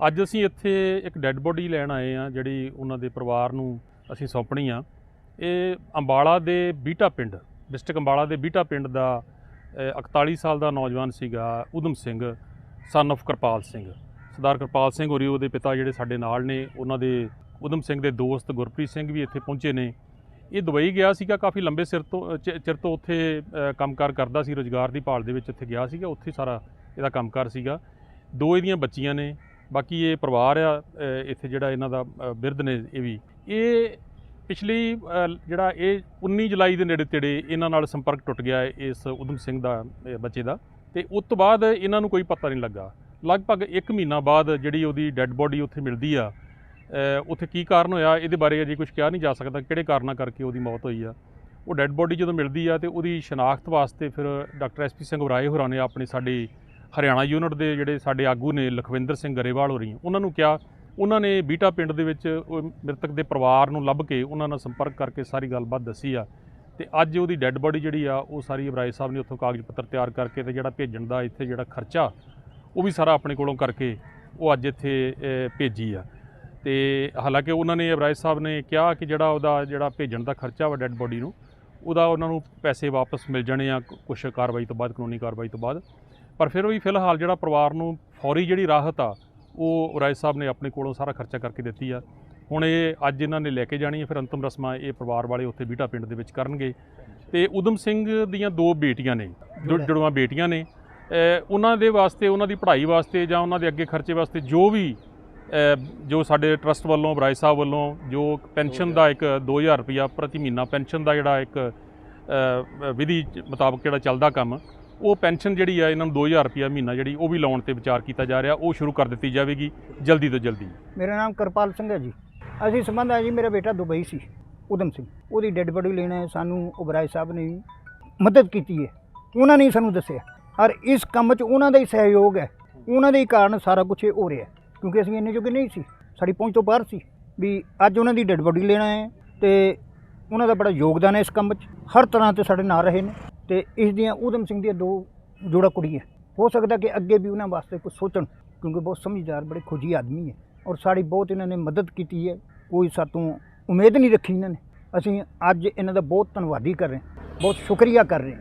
ਅੱਜ ਅਸੀਂ ਇੱਥੇ ਇੱਕ ਡੈੱਡ ਬੋਡੀ ਲੈਣ ਆਏ ਆ ਜਿਹੜੀ ਉਹਨਾਂ ਦੇ ਪਰਿਵਾਰ ਨੂੰ ਅਸੀਂ ਸੌਂਪਣੀ ਆ। ਇਹ ਅੰਬਾਲਾ ਦੇ ਬੀਟਾ ਪਿੰਡ ਡਿਸਟ੍ਰਿਕਟ ਅੰਬਾਲਾ ਦੇ ਬੀਟਾ ਪਿੰਡ ਦਾ ਅ, 41 ਸਾਲ ਦਾ ਨੌਜਵਾਨ ਸੀਗਾ ਉਦਮ ਸਿੰਘ ਸਨ of ਕਿਰਪਾਲ ਸਿੰਘ। ਸਰਦਾਰ ਕਿਰਪਾਲ ਸਿੰਘ ਹੋਰੀ ਉਹਦੇ ਪਿਤਾ ਜਿਹੜੇ ਸਾਡੇ ਨਾਲ ਨੇ ਉਹਨਾਂ ਦੇ ਉਦਮ ਸਿੰਘ ਦੇ ਦੋਸਤ ਗੁਰਪ੍ਰੀਤ ਸਿੰਘ ਵੀ ਇੱਥੇ ਪਹੁੰਚੇ ਨੇ। ਇਹ ਦੁਬਈ ਗਿਆ ਸੀਗਾ ਕਾਫੀ ਲੰਬੇ ਸਿਰ ਤੋਂ ਚਿਰ ਤੋਂ ਉੱਥੇ ਅ, ਕੰਮਕਾਰ ਕਰਦਾ ਸੀ ਰੋਜ਼ਗਾਰ ਦੀ ਭਾਲ ਦੇ ਵਿੱਚ ਇੱਥੇ ਗਿਆ ਸੀਗਾ ਉੱਥੇ ਸਾਰਾ ਇਹਦਾ ਕੰਮਕਾਰ ਸੀਗਾ। ਦੋ ਇਹਦੀਆਂ ਬੱਚੀਆਂ ਨੇ ਬਾਕੀ ਇਹ ਪਰਿਵਾਰ ਆ ਇੱਥੇ ਜਿਹੜਾ ਇਹਨਾਂ ਦਾ ਬਿਰਧ ਨੇ ਇਹ ਵੀ। ਇਹ ਪਿਛਲੀ ਜਿਹੜਾ ਇਹ 19 ਜੁਲਾਈ ਦੇ ਨੇੜੇ ਤੇੜੇ ਇਹਨਾਂ ਨਾਲ ਸੰਪਰਕ ਟੁੱਟ ਗਿਆ ਇਸ ਉਦਮ ਸਿੰਘ ਦਾ ਬੱਚੇ ਦਾ। ਤੇ ਉਸ ਤੋਂ ਬਾਅਦ ਇਹਨਾਂ ਨੂੰ ਕੋਈ ਪਤਾ ਨਹੀਂ ਲੱਗਾ। ਲਗਭਗ 1 ਮਹੀਨਾ ਬਾਅਦ ਜਿਹੜੀ ਉਹਦੀ ਡੈੱਡ ਬੋਡੀ ਉੱਥੇ ਮਿਲਦੀ ਆ ਉੱਥੇ ਕੀ ਕਾਰਨ ਹੋਇਆ, ਇਹਦੇ ਬਾਰੇ ਅਜੇ ਕੁਝ ਕਿਹਾ ਨਹੀਂ ਜਾ ਸਕਦਾ, ਕਿਹੜੇ ਕਾਰਨਾਂ ਕਰਕੇ ਉਹਦੀ ਮੌਤ ਹੋਈ ਆ। ਉਹ ਡੈੱਡ ਬੋਡੀ ਜਦੋਂ ਮਿਲਦੀ ਆ ਤੇ ਉਹਦੀ ਸ਼ਨਾਖਤ ਵਾਸਤੇ ਫਿਰ ਡਾਕਟਰ ਐਸਪੀ ਸਿੰਘ ਉਰਾਏ ਹੋਰਾਂ ਨੇ ਆਪਣੀ ਸਾਡੀ ਹਰਿਆਣਾ ਯੂਨਿਟ ਦੇ ਜਿਹੜੇ ਸਾਡੇ ਆਗੂ ਨੇ ਲਖਵਿੰਦਰ ਸਿੰਘ ਗਰੇਵਾਲ ਹੋ ਰਹੀ ਉਹਨਾਂ ਨੂੰ ਕਿਹਾ, ਉਹਨਾਂ ਨੇ ਬੀਟਾ ਪਿੰਡ ਦੇ ਵਿੱਚ ਉਹ ਮ੍ਰਿਤਕ ਦੇ ਪਰਿਵਾਰ ਨੂੰ ਲੱਭ ਕੇ ਉਹਨਾਂ ਨਾਲ ਸੰਪਰਕ ਕਰਕੇ ਸਾਰੀ ਗੱਲਬਾਤ ਦੱਸੀ ਆ। ਤੇ ਅੱਜ ਉਹਦੀ ਡੈੱਡ ਬੋਡੀ ਜਿਹੜੀ ਆ, ਉਹ ਸਾਰੀ ਇਬਰਾਹਿਮ ਸਾਹਿਬ ਨੇ ਉੱਥੋਂ ਕਾਗਜ਼ ਪੱਤਰ ਤਿਆਰ ਕਰਕੇ ਤੇ ਜਿਹੜਾ ਭੇਜਣ ਦਾ ਇੱਥੇ ਜਿਹੜਾ ਖਰਚਾ, ਉਹ ਵੀ ਸਾਰਾ ਆਪਣੇ ਕੋਲੋਂ ਕਰਕੇ ਉਹ ਅੱਜ ਇੱਥੇ ਭੇਜੀ ਆ। ਤੇ ਹਾਲਾਂਕਿ ਉਹਨਾਂ ਨੇ ਇਬਰਾਹਿਮ ਸਾਹਿਬ ਨੇ ਕਿਹਾ ਕਿ ਜਿਹੜਾ ਉਹਦਾ ਜਿਹੜਾ ਭੇਜਣ ਦਾ ਖਰਚਾ ਵਾ ਡੈੱਡ ਬੋਡੀ ਨੂੰ, ਉਹਦਾ ਉਹਨਾਂ ਨੂੰ ਪੈਸੇ ਵਾਪਸ ਮਿਲ ਜਾਣੇ ਆ ਕੁਝ ਕਾਰਵਾਈ ਤੋਂ ਬਾਅਦ, ਕਾਨੂੰਨੀ ਕਾਰਵਾਈ ਤੋਂ ਬਾਅਦ। ਪਰ ਫਿਰ ਵੀ ਫਿਲਹਾਲ ਜਿਹੜਾ ਪਰਿਵਾਰ ਨੂੰ ਫੌਰੀ ਜਿਹੜੀ ਰਾਹਤ ਆ ਉਹ ਰਾਏ ਸਾਹਿਬ ਨੇ ਆਪਣੇ ਕੋਲੋਂ ਸਾਰਾ ਖਰਚਾ ਕਰਕੇ ਦਿੱਤੀ ਆ। ਹੁਣ ਇਹ ਅੱਜ ਇਹਨਾਂ ਨੇ ਲੈ ਕੇ ਜਾਣੀ ਹੈ ਫਿਰ ਅੰਤਮ ਰਸਮਾਂ ਇਹ ਪਰਿਵਾਰ ਵਾਲੇ ਉੱਥੇ ਬੀਟਾ ਪਿੰਡ ਦੇ ਵਿੱਚ ਕਰਨਗੇ। ਤੇ ਉਦਮ ਸਿੰਘ ਦੀਆਂ ਦੋ ਬੇਟੀਆਂ ਨੇ ਜੁੜ- ਜੁੜਵਾਂ ਬੇਟੀਆਂ ਨੇ। ਉਹਨਾਂ ਦੇ ਵਾਸਤੇ ਉਹਨਾਂ ਦੀ ਪੜ੍ਹਾਈ ਵਾਸਤੇ ਜਾਂ ਉਹਨਾਂ ਦੇ ਅੱਗੇ ਖਰਚੇ ਵਾਸਤੇ ਜੋ ਵੀ ਜੋ ਸਾਡੇ ਟਰਸਟ ਵੱਲੋਂ ਬਰਾਏ ਸਾਹਿਬ ਵੱਲੋਂ ਜੋ ਪੈਨਸ਼ਨ ਦਾ ਇੱਕ 2000 ਰੁਪਿਆ ਪ੍ਰਤੀ ਮਹੀਨਾ ਪੈਨਸ਼ਨ ਦਾ ਜਿਹੜਾ ਇੱਕ ਵਿਧੀ ਮੁਤਾਬਕ ਜਿਹੜਾ ਚੱਲਦਾ ਕੰਮ ਉਹ ਪੈਨਸ਼ਨ ਜਿਹੜੀ ਆ, ਇਹਨਾਂ ਨੂੰ 2000 ਰੁਪਿਆ ਮਹੀਨਾ ਜਿਹੜੀ ਉਹ ਵੀ ਲਾਉਣ ਤੇ ਵਿਚਾਰ ਕੀਤਾ ਜਾ ਰਿਹਾ, ਉਹ ਸ਼ੁਰੂ ਕਰ ਦਿੱਤੀ ਜਾਵੇਗੀ, ਜਲਦੀ ਤੋਂ ਜਲਦੀ। ਮੇਰਾ ਨਾਮ ਕਿਰਪਾਲ ਸਿੰਘ ਹੈ ਜੀ। ਅਸੀਂ ਸੰਬੰਧ ਹੈ ਜੀ, ਮੇਰਾ ਬੇਟਾ ਦੁਬਈ ਸੀ ਉਦਮ ਸਿੰਘ। ਉਹਦੀ ਡੈੱਡ ਬੋਡੀ ਲੈਣਾ ਸਾਨੂੰ ਉਬਰਾਏ ਸਾਹਿਬ ਨੇ ਮਦਦ ਕੀਤੀ ਹੈ ਉਹਨਾਂ ਨੇ ਸਾਨੂੰ ਦੱਸਿਆ। ਔਰ ਇਸ ਕੰਮ 'ਚ ਉਹਨਾਂ ਦਾ ਹੀ ਸਹਿਯੋਗ ਹੈ। ਉਹਨਾਂ ਦੇ ਹੀ ਕਾਰਨ ਸਾਰਾ ਕੁਝ ਇਹ ਹੋ ਰਿਹਾ ਕਿਉਂਕਿ ਅਸੀਂ ਇੰਨੇ ਜੋਗੇ ਨਹੀਂ ਸੀ। ਸਾਡੀ ਪਹੁੰਚ ਤੋਂ ਬਾਹਰ ਸੀ ਵੀ ਅੱਜ ਉਹਨਾਂ ਦੀ ਡੈੱਡ ਬੋਡੀ ਲੈਣਾ ਹੈ ਤੇ ਉਹਨਾਂ ਦਾ ਬੜਾ ਯੋਗਦਾਨ ਹੈ ਇਸ ਕੰਮ 'ਚ। ਹਰ ਤਰ੍ਹਾਂ ਤੇ ਸਾਡੇ ਨਾਲ ਰਹੇ ਨੇ। ਤੇ ਇਸ ਦੀਆਂ ਉਦਮ ਸਿੰਘ ਦੀਆਂ ਦੋ ਜੋੜਾ ਕੁੜੀਆਂ। ਹੋ ਸਕਦਾ ਕਿ ਅੱਗੇ ਵੀ ਉਹਨਾਂ ਵਾਸਤੇ ਕੁਝ ਸੋਚਣ, ਕਿਉਂਕਿ ਬਹੁਤ ਸਮਝਦਾਰ, ਬੜੇ ਖੁਜੀ ਆਦਮੀ ਹੈ ਔਰ ਸਾਡੀ ਬਹੁਤ ਇਹਨਾਂ ਨੇ ਮਦਦ ਕੀਤੀ ਹੈ। ਕੋਈ ਸਾਤੋਂ ਉਮੀਦ ਨਹੀਂ ਰੱਖੀ ਇਹਨਾਂ ਨੇ। ਅਸੀਂ ਅੱਜ ਇਹਨਾਂ ਦਾ ਬਹੁਤ ਧੰਨਵਾਦੀ ਕਰ ਰਹੇ ਬਹੁਤ ਸ਼ੁਕਰੀਆ ਕਰ ਰਹੇ